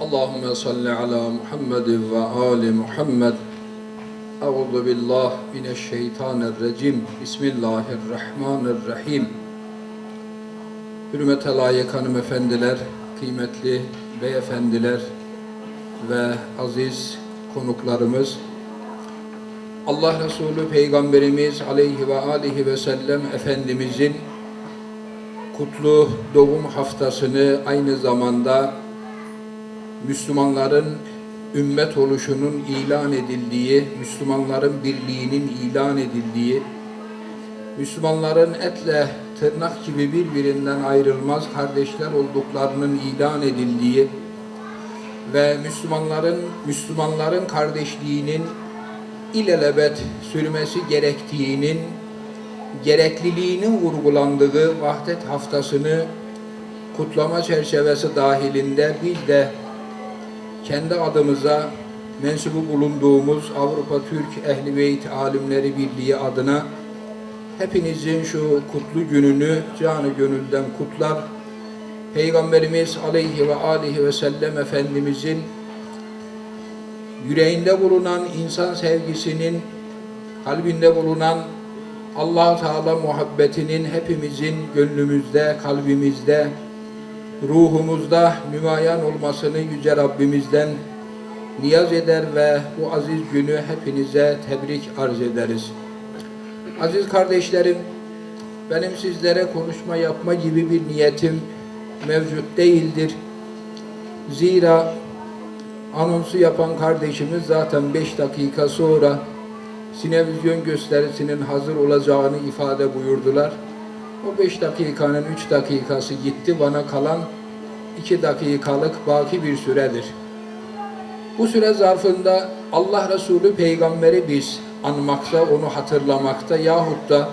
Allahümme salli ala Muhammed ve ali Muhammed. Euzu billah mineşşeytanirracim. Bismillahirrahmanirrahim. Hürmete layık hanımefendiler, kıymetli beyefendiler ve aziz konuklarımız. Allah Resulü Peygamberimiz aleyhi ve alihi ve sellem Efendimizin kutlu doğum haftasını aynı zamanda Müslümanların ümmet oluşunun ilan edildiği, Müslümanların birliğinin ilan edildiği, Müslümanların etle tırnak gibi birbirinden ayrılmaz kardeşler olduklarının ilan edildiği ve Müslümanların Müslümanların kardeşliğinin ilelebet sürmesi gerektiğinin gerekliliğinin vurgulandığı vahdet haftasını kutlama çerçevesi dahilinde biz de kendi adımıza mensubu bulunduğumuz Avrupa Türk Ehli Beyt Alimleri Birliği adına hepinizin şu kutlu gününü canı gönülden kutlar. Peygamberimiz aleyhi ve alihi ve sellem Efendimizin yüreğinde bulunan insan sevgisinin, kalbinde bulunan allah Teala muhabbetinin hepimizin gönlümüzde, kalbimizde, ruhumuzda nümayan olmasını Yüce Rabbimizden niyaz eder ve bu aziz günü hepinize tebrik arz ederiz. Aziz kardeşlerim, benim sizlere konuşma yapma gibi bir niyetim mevcut değildir. Zira anonsu yapan kardeşimiz zaten 5 dakika sonra sinevizyon gösterisinin hazır olacağını ifade buyurdular. O 5 dakikanın 3 dakikası gitti. Bana kalan 2 dakikalık baki bir süredir. Bu süre zarfında Allah Resulü peygamberi biz anmakta, onu hatırlamakta yahut da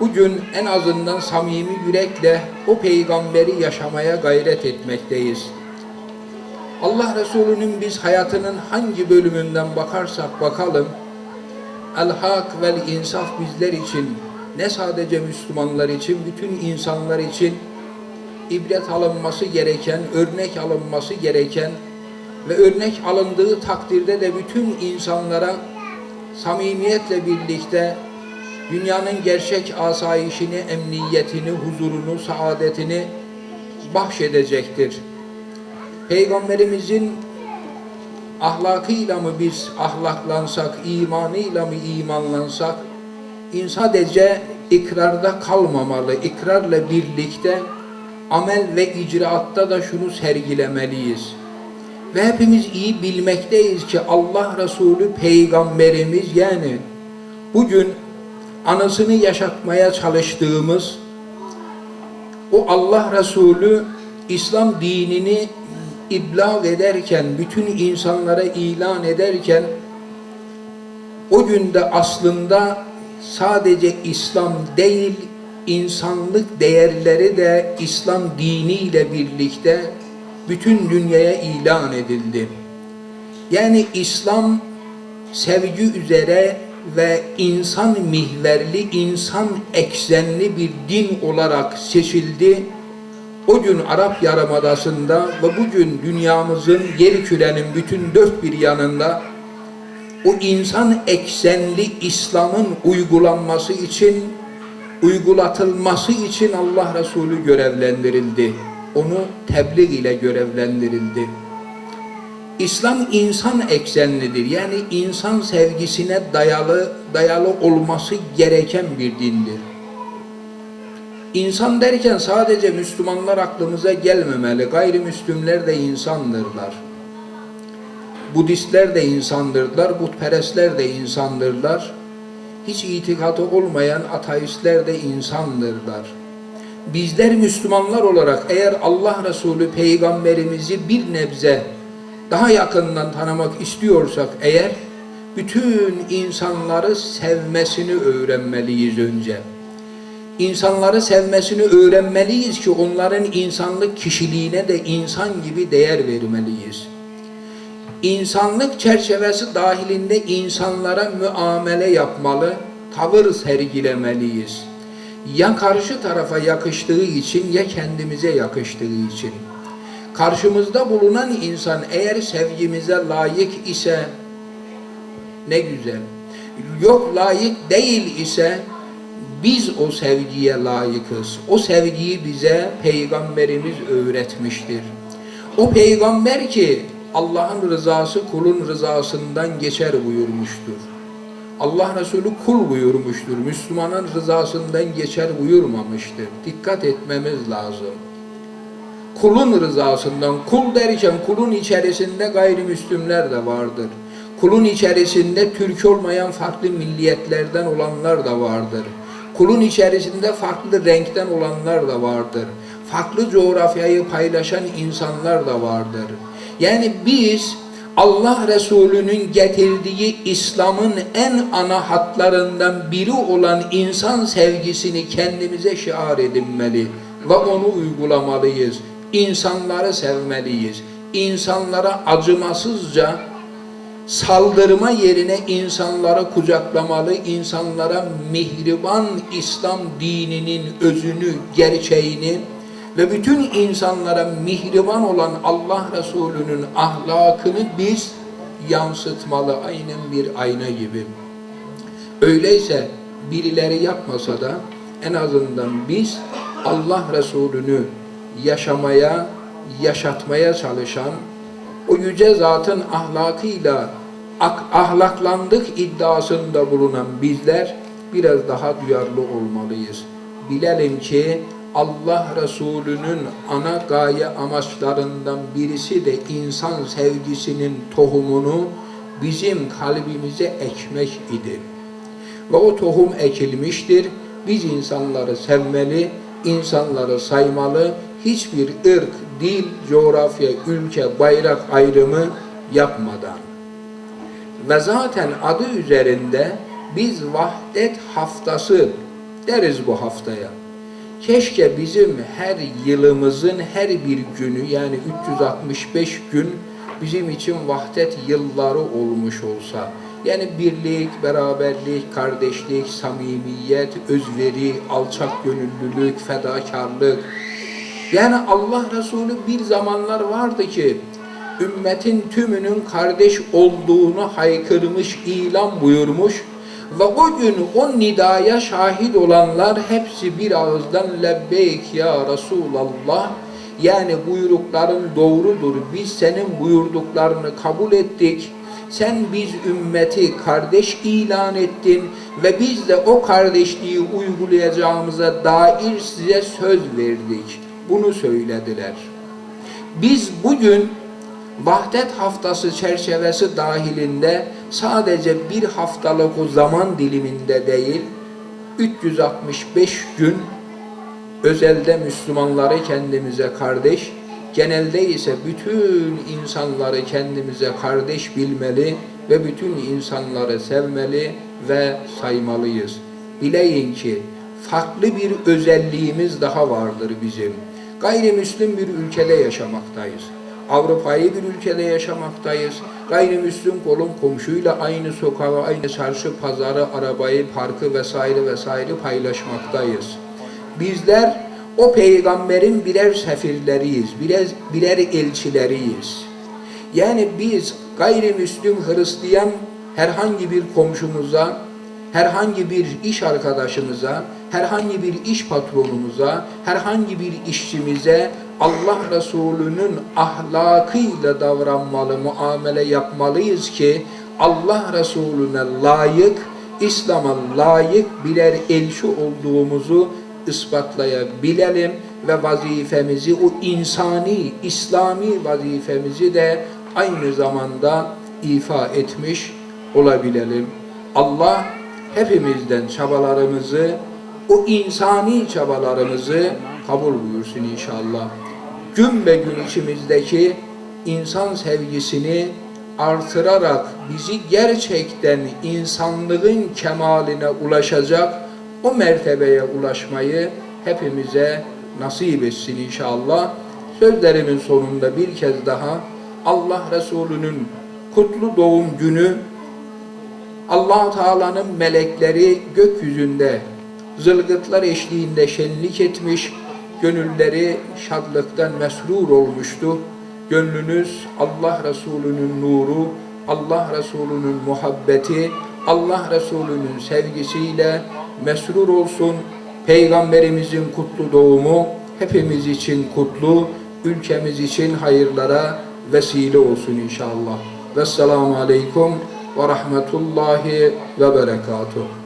bugün en azından samimi yürekle o peygamberi yaşamaya gayret etmekteyiz. Allah Resulü'nün biz hayatının hangi bölümünden bakarsak bakalım, el-hak vel insaf bizler için, ne sadece Müslümanlar için, bütün insanlar için ibret alınması gereken, örnek alınması gereken ve örnek alındığı takdirde de bütün insanlara samimiyetle birlikte dünyanın gerçek asayişini, emniyetini, huzurunu, saadetini bahşedecektir. Peygamberimizin ahlakıyla mı biz ahlaklansak, imanıyla mı imanlansak, sadece ikrarda kalmamalı, ikrarla birlikte amel ve icraatta da şunu sergilemeliyiz. Ve hepimiz iyi bilmekteyiz ki Allah Resulü Peygamberimiz yani bugün anısını yaşatmaya çalıştığımız o Allah Resulü İslam dinini iblag ederken, bütün insanlara ilan ederken o günde aslında sadece İslam değil, insanlık değerleri de İslam diniyle birlikte bütün dünyaya ilan edildi. Yani İslam sevgi üzere ve insan mihverli, insan eksenli bir din olarak seçildi. O gün Arap Yarımadası'nda ve bugün dünyamızın yer kürenin bütün dört bir yanında o insan eksenli İslam'ın uygulanması için, uygulatılması için Allah Resulü görevlendirildi. Onu tebliğ ile görevlendirildi. İslam insan eksenlidir. Yani insan sevgisine dayalı dayalı olması gereken bir dindir. İnsan derken sadece Müslümanlar aklımıza gelmemeli. Gayrimüslimler de insandırlar. Budistler de insandırlar, putperestler de insandırlar. Hiç itikatı olmayan ateistler de insandırlar. Bizler Müslümanlar olarak eğer Allah Resulü peygamberimizi bir nebze daha yakından tanımak istiyorsak eğer bütün insanları sevmesini öğrenmeliyiz önce. İnsanları sevmesini öğrenmeliyiz ki onların insanlık kişiliğine de insan gibi değer vermeliyiz. İnsanlık çerçevesi dahilinde insanlara müamele yapmalı, tavır sergilemeliyiz. Ya karşı tarafa yakıştığı için ya kendimize yakıştığı için. Karşımızda bulunan insan eğer sevgimize layık ise ne güzel. Yok layık değil ise biz o sevgiye layıkız. O sevgiyi bize peygamberimiz öğretmiştir. O peygamber ki Allah'ın rızası kulun rızasından geçer buyurmuştur. Allah Resulü kul buyurmuştur. Müslümanın rızasından geçer buyurmamıştır. Dikkat etmemiz lazım. Kulun rızasından, kul derken kulun içerisinde gayrimüslimler de vardır. Kulun içerisinde Türk olmayan farklı milliyetlerden olanlar da vardır. Kulun içerisinde farklı renkten olanlar da vardır. Farklı coğrafyayı paylaşan insanlar da vardır. Yani biz Allah Resulü'nün getirdiği İslam'ın en ana hatlarından biri olan insan sevgisini kendimize şiar edinmeli ve onu uygulamalıyız. İnsanları sevmeliyiz. İnsanlara acımasızca saldırma yerine insanlara kucaklamalı, insanlara mihriban İslam dininin özünü, gerçeğini ve bütün insanlara mihriban olan Allah Resulü'nün ahlakını biz yansıtmalı aynen bir ayna gibi. Öyleyse birileri yapmasa da en azından biz Allah Resulü'nü yaşamaya, yaşatmaya çalışan o yüce zatın ahlakıyla ak- ahlaklandık iddiasında bulunan bizler biraz daha duyarlı olmalıyız. Bilelim ki Allah Resulü'nün ana gaye amaçlarından birisi de insan sevgisinin tohumunu bizim kalbimize ekmek idi. Ve o tohum ekilmiştir. Biz insanları sevmeli, insanları saymalı, hiçbir ırk, dil, coğrafya, ülke, bayrak ayrımı yapmadan. Ve zaten adı üzerinde biz vahdet haftası deriz bu haftaya. Keşke bizim her yılımızın her bir günü yani 365 gün bizim için vahdet yılları olmuş olsa. Yani birlik, beraberlik, kardeşlik, samimiyet, özveri, alçak gönüllülük, fedakarlık. Yani Allah Resulü bir zamanlar vardı ki ümmetin tümünün kardeş olduğunu haykırmış, ilan buyurmuş ve o gün o nidaya şahit olanlar hepsi bir ağızdan lebbeyk ya Resulallah yani buyrukların doğrudur. Biz senin buyurduklarını kabul ettik. Sen biz ümmeti kardeş ilan ettin ve biz de o kardeşliği uygulayacağımıza dair size söz verdik. Bunu söylediler. Biz bugün Vahdet haftası çerçevesi dahilinde sadece bir haftalık o zaman diliminde değil, 365 gün özelde Müslümanları kendimize kardeş, genelde ise bütün insanları kendimize kardeş bilmeli ve bütün insanları sevmeli ve saymalıyız. Bileyin ki farklı bir özelliğimiz daha vardır bizim. Gayrimüslim bir ülkede yaşamaktayız. Avrupa'yı bir ülkede yaşamaktayız. Gayrimüslim kolum komşuyla aynı sokağı, aynı çarşı, pazarı, arabayı, parkı vesaire vesaire paylaşmaktayız. Bizler o peygamberin birer sefirleriyiz, birer, birer elçileriyiz. Yani biz gayrimüslim Hristiyan herhangi bir komşumuza, herhangi bir iş arkadaşımıza, herhangi bir iş patronumuza, herhangi bir işçimize Allah Resulü'nün ahlakıyla davranmalı, muamele yapmalıyız ki Allah Resulüne layık, İslam'a layık birer elçi olduğumuzu ispatlayabilelim ve vazifemizi, o insani, İslami vazifemizi de aynı zamanda ifa etmiş olabilelim. Allah hepimizden çabalarımızı, o insani çabalarımızı kabul buyursun inşallah. Gün be gün içimizdeki insan sevgisini artırarak bizi gerçekten insanlığın kemaline ulaşacak o mertebeye ulaşmayı hepimize nasip etsin inşallah. Sözlerimin sonunda bir kez daha Allah Resulü'nün kutlu doğum günü allah Teala'nın melekleri gökyüzünde zılgıtlar eşliğinde şenlik etmiş, Gönülleri şadlıktan mesrur olmuştu. Gönlünüz Allah Resulü'nün nuru, Allah Resulü'nün muhabbeti, Allah Resulü'nün sevgisiyle mesrur olsun. Peygamberimizin kutlu doğumu hepimiz için kutlu, ülkemiz için hayırlara vesile olsun inşallah. Vesselamu Aleyküm ve Rahmetullahi ve Berekatuhu.